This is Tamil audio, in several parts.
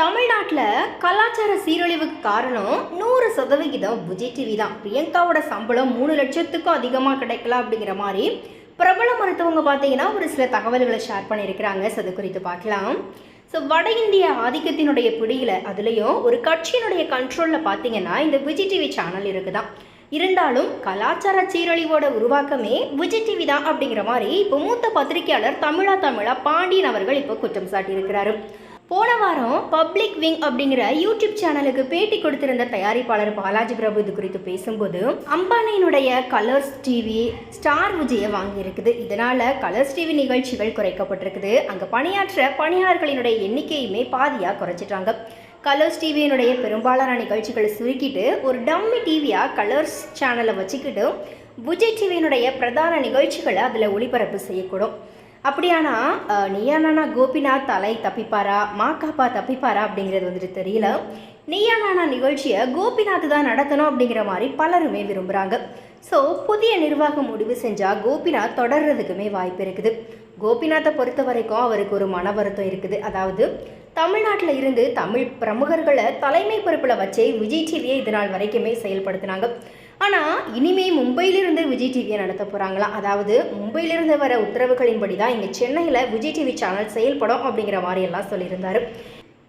தமிழ்நாட்டில் கலாச்சார சீரழிவுக்கு காரணம் நூறு சதவிகிதம் விஜய் டிவி தான். பிரியங்காவோட சம்பளம் மூணு லட்சத்துக்கும் அதிகமாக கிடைக்கலாம் அப்படிங்கிற மாதிரி பிரபல மருத்துவங்க பார்த்தீங்கன்னா ஒரு சில தகவல்களை ஷேர் பண்ணியிருக்கிறாங்க. ஸோ அது குறித்து பார்க்கலாம். ஸோ வட இந்திய ஆதிக்கத்தினுடைய பிடியில் அதுலேயும் ஒரு கட்சியினுடைய கண்ட்ரோலில் பார்த்தீங்கன்னா இந்த விஜய் டிவி சேனல் இருக்குதான். இருந்தாலும் கலாச்சார சீரழிவோட உருவாக்கமே விஜய் டிவி தான் அப்படிங்கிற மாதிரி இப்போ மூத்த பத்திரிகையாளர் தமிழா தமிழா பாண்டியன் அவர்கள் இப்போ குற்றம் சாட்டியிருக்கிறாரு. போன வாரம் பப்ளிக் விங் அப்படிங்கிற யூடியூப் சேனலுக்கு பேட்டி கொடுத்திருந்த தயாரிப்பாளர் பாலாஜி பிரபு இது குறித்து பேசும்போது அம்பானியினுடைய கலர்ஸ் டிவி ஸ்டார் விஜயை வாங்கியிருக்குது. இதனால கலர்ஸ் டிவி நிகழ்ச்சிகள் குறைக்கப்பட்டிருக்குது. அங்கே பணியாற்ற பணியாளர்களினுடைய எண்ணிக்கையுமே பாதியாக குறைச்சிட்டாங்க. கலர்ஸ் டிவியினுடைய பெரும்பாலான நிகழ்ச்சிகளை சுருக்கிட்டு ஒரு டம்மி டிவியாக கலர்ஸ் சேனலை வச்சுக்கிட்டு விஜய் டிவியினுடைய பிரதான நிகழ்ச்சிகளை அதில் ஒளிபரப்பு செய்யக்கூடும். அப்படியானா அஹ், நீயா நானா கோபிநாத் தலை தப்பிப்பாரா மாக்காப்பா தப்பிப்பாரா அப்படிங்கிறது வந்துட்டு தெரியல. நீயா நானா நிகழ்ச்சியை கோபிநாத் தான் நடத்தணும் அப்படிங்கிற மாதிரி பலருமே விரும்புகிறாங்க ஸோ புதிய நிர்வாகம் முடிவு செஞ்சால் கோபிநாத் தொடர்றதுக்குமே வாய்ப்பு இருக்குது. கோபிநாத்தை பொறுத்த வரைக்கும் அவருக்கு ஒரு மன வருத்தம் இருக்குது. அதாவது தமிழ்நாட்டில் இருந்து தமிழ் பிரமுகர்களை தலைமை பொறுப்பில் வச்சே விஜய் டிவியை இது நாள் வரைக்குமே செயல்படுத்தினாங்க. ஆனால் இனிமே மும்பையிலிருந்து விஜய் டிவியை நடத்த போகிறாங்களாம் அதாவது மும்பையிலிருந்து வர உத்தரவுகளின்படி தான் இங்கே சென்னையில் விஜய் டிவி சேனல் செயல்படும் அப்படிங்கிற மாதிரியெல்லாம் சொல்லியிருந்தார்.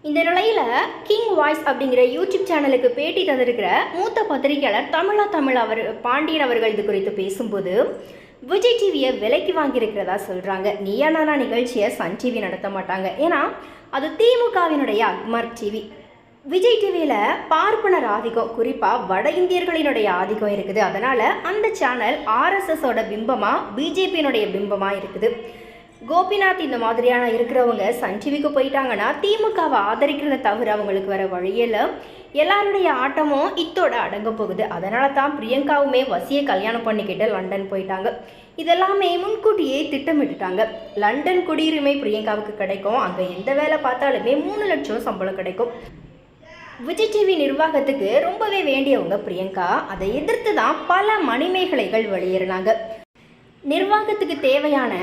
இந்த நிலையில் கிங் வாய்ஸ் அப்படிங்கிற யூடியூப் சேனலுக்கு பேட்டி தந்திருக்கிற மூத்த பத்திரிகையாளர் தமிழா தமிழ் அவர் பாண்டியன் அவர்கள் இது குறித்து பேசும்போது விஜய் டிவியை விலைக்கு வாங்கியிருக்கிறதா சொல்கிறாங்க நீயா நானா நிகழ்ச்சியை சன் டிவி நடத்த மாட்டாங்க. ஏன்னா அது திமுகவினுடைய அக்மார்க் டிவி விஜய் டிவியில் பார்ப்பனர் ஆதிக்கம் குறிப்பாக வட இந்தியர்களினுடைய ஆதிக்கம் இருக்குது. அதனால் அந்த சேனல் ஆர்எஸ்எஸோட பிம்பமாக பிஜேபியினுடைய பிம்பமாக இருக்குது. கோபிநாத் இந்த மாதிரியான இருக்கிறவங்க சன் டிவிக்கு போயிட்டாங்கன்னா திமுகவை ஆதரிக்கிறத தவிர அவங்களுக்கு வர வழியில் எல்லாருடைய ஆட்டமும் இத்தோட அடங்க போகுது. அதனால தான் பிரியங்காவுமே வசியை கல்யாணம் பண்ணிக்கிட்டு லண்டன் போயிட்டாங்க. இதெல்லாமே முன்கூட்டியே திட்டமிட்டுட்டாங்க. லண்டன் குடியுரிமை பிரியங்காவுக்கு கிடைக்கும். அங்கே எந்த வேலை பார்த்தாலுமே மூணு லட்சம் சம்பளம் கிடைக்கும். விஜய் டிவி நிர்வாகத்துக்கு ரொம்பவே வேண்டியவங்க பிரியங்கா. அதை எதிர்த்து தான் பல மணிமேகலைகள் வெளியேறினாங்க. நிர்வாகத்துக்கு தேவையான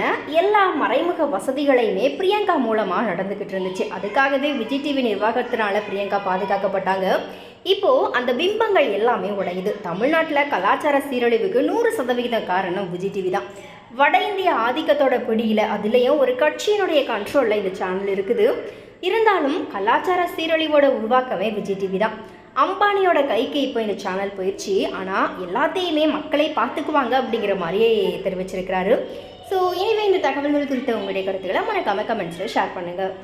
எல்லா மறைமுக வசதிகளையுமே பிரியங்கா மூலமாக நடந்துக்கிட்டு இருந்துச்சு. அதுக்காகவே விஜய் டிவி நிர்வாகத்தினால பிரியங்கா பாதுகாக்கப்பட்டாங்க. இப்போ அந்த பிம்பங்கள் எல்லாமே உடையுது. தமிழ்நாட்டில் கலாச்சார சீரழிவுக்கு நூறு சதவிகிதம் காரணம் விஜய் டிவி தான். வட இந்திய ஆதிக்கத்தோட பிடியில் அதுலேயும் ஒரு கட்சியினுடைய கண்ட்ரோலில் இந்த சேனல் இருக்குது. இருந்தாலும் கலாச்சார சீரழிவோட உருவாக்கமே விஜய் டிவி தான். அம்பானியோட கைக்கு இப்போ இந்த சேனல் போயிடுச்சு ஆனால் எல்லாத்தையுமே மக்களை பார்த்துக்குவாங்க அப்படிங்கிற மாதிரியே தெரிவிச்சிருக்கிறாரு. ஸோ எனவே இந்த தகவல்கள் குறித்த உங்களுடைய கருத்துக்களை மறக்காம கமெண்ட்ஸில் ஷேர் பண்ணுங்கள்